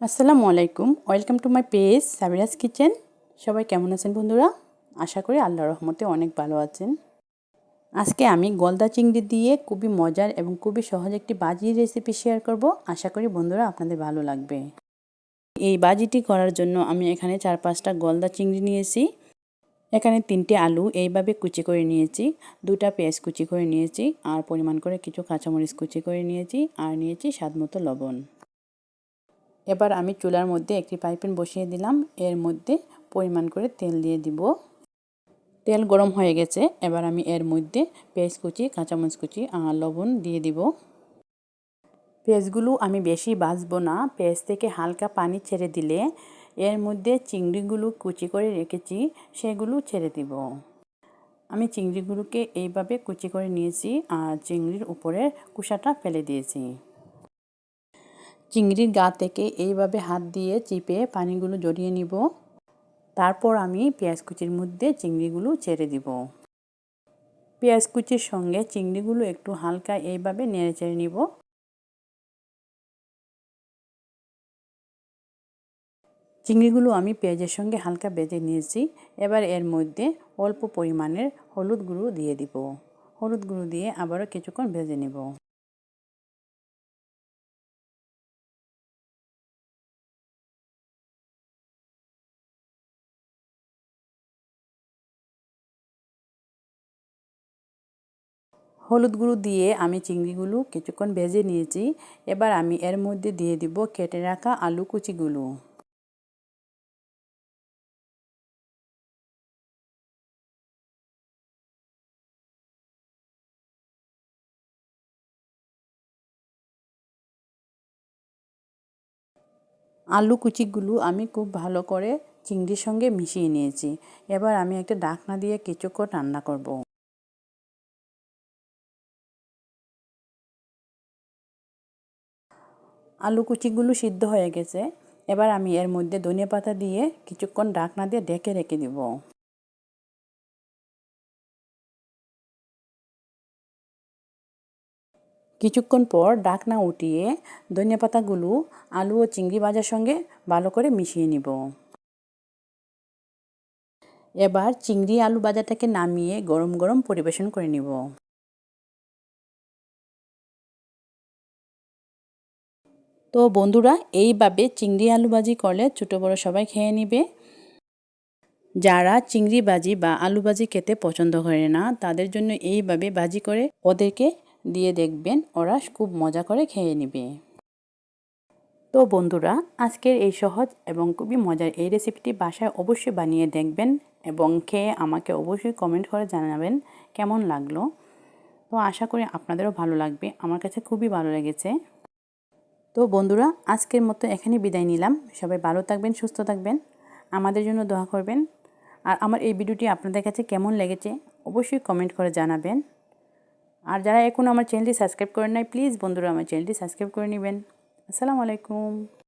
আসসালামু আলাইকুম। Welcome to my page Sabiraj kitchen সবাই কেমন আছেন বন্ধুরা? আশা করি আল্লাহ রহমতে অনেক ভালো আছেন। আজকে আমি গলদা চিংড়ি দিয়ে খুবই মজার এবং খুবই সহজ একটি বাজির রেসিপি শেয়ার করব। আশা করি বন্ধুরা আপনাদের ভালো লাগবে। এই বাজিটি করার জন্য আমি এখানে চার পাঁচটা গলদা চিংড়ি নিয়েছি। এখানে তিনটে আলু এইভাবে কুচি করে নিয়েছি। দুটা পেঁয়াজ কুচি করে নিয়েছি। আর পরিমাণ করে কিছু কাঁচামরিচ কুচি করে নিয়েছি। আর নিয়েছি স্বাদ মতো লবণ। এবার আমি চুলার মধ্যে একটি পাইপেন বসিয়ে দিলাম। এর মধ্যে পরিমাণ করে তেল দিয়ে দিব। তেল গরম হয়ে গেছে। এবার আমি এর মধ্যে পেঁয়াজ কুচি, কাঁচামরিচ কুচি আর লবণ দিয়ে দিব। পেঁয়াজগুলো আমি বেশি বাজবো না। পেঁয়াজ থেকে হালকা পানি ছেড়ে দিলে এর মধ্যে চিংড়িগুলো কুচি করে রেখেছি, সেগুলো ছেড়ে দিব। আমি চিংড়িগুলোকে এইভাবে কুচি করে নিয়েছি আর চিংড়ির উপরে কুসাটা ফেলে দিয়েছি। চিংড়ির গা থেকে এইভাবে হাত দিয়ে চিপে পানিগুলো জড়িয়ে নিব। তারপর আমি পেঁয়াজ কুচির মধ্যে চিংড়িগুলো ছেড়ে দিব। পেঁয়াজ কুচির সঙ্গে চিংড়িগুলো একটু হালকা এইভাবে নেড়ে চেড়ে নিব। চিংড়িগুলো আমি পেঁয়াজের সঙ্গে হালকা বেজে নিয়েছি। এবার এর মধ্যে অল্প পরিমাণের হলুদ গুঁড়ো দিয়ে দিব। হলুদ গুঁড়ো দিয়ে আবারও কিছুক্ষণ ভেজে নেব। হলুদ গুঁড়ো দিয়ে আমি চিংড়িগুলো কিছুক্ষণ ভেজে নিয়েছি। এবার আমি এর মধ্যে দিয়ে দিব কেটে রাখা আলু কুচিগুলো। আলু কুচিগুলো আমি খুব ভালো করে চিংড়ির সঙ্গে মিশিয়ে নিয়েছি। এবার আমি একটা ডাকনা দিয়ে কিছুক্ষণ রান্না করব। আলু কুচিগুলো সিদ্ধ হয়ে গেছে। এবার আমি এর মধ্যে ধনিয়া পাতা দিয়ে কিছুক্ষণ ডাকনা দিয়ে ঢেকে রেখে দিব। কিছুক্ষণ পর ডাকনা উঠিয়ে ধনিয়া পাতাগুলো আলু ও চিংড়ি ভাজার সঙ্গে ভালো করে মিশিয়ে নিব। এবার চিংড়ি আলু ভাজাটাকে নামিয়ে গরম গরম পরিবেশন করে নিব। তো বন্ধুরা, এইভাবে চিংড়ি আলু ভাজি করলে ছোটো বড়ো সবাই খেয়ে নিবে। যারা চিংড়ি ভাজি বা আলু ভাজি খেতে পছন্দ করে না, তাদের জন্য এইভাবে ভাজি করে ওদেরকে দিয়ে দেখবেন ওরা খুব মজা করে খেয়ে নেবে। তো বন্ধুরা, আজকের এই সহজ এবং খুবই মজার এই রেসিপিটি বাসায় অবশ্যই বানিয়ে দেখবেন এবং খেয়ে আমাকে অবশ্যই কমেন্ট করে জানাবেন কেমন লাগল। তো আশা করি আপনাদেরও ভালো লাগবে। আমার কাছে খুবই ভালো লেগেছে। তো বন্ধুরা, আজকের মতো এখানে বিদায় নিলাম। সবাই ভালো থাকবেন, সুস্থ থাকবেন, আমাদের জন্য দোয়া করবেন। আর আমার এই ভিডিওটি আপনাদের কাছে কেমন লেগেছে অবশ্যই কমেন্ট করে জানাবেন। আর যারা এখন আমার চ্যানেলটি সাবস্ক্রাইব করেন নাই, প্লিজ বন্ধুরা আমার চ্যানেলটি সাবস্ক্রাইব করে নেবেন। আসসালামু আলাইকুম।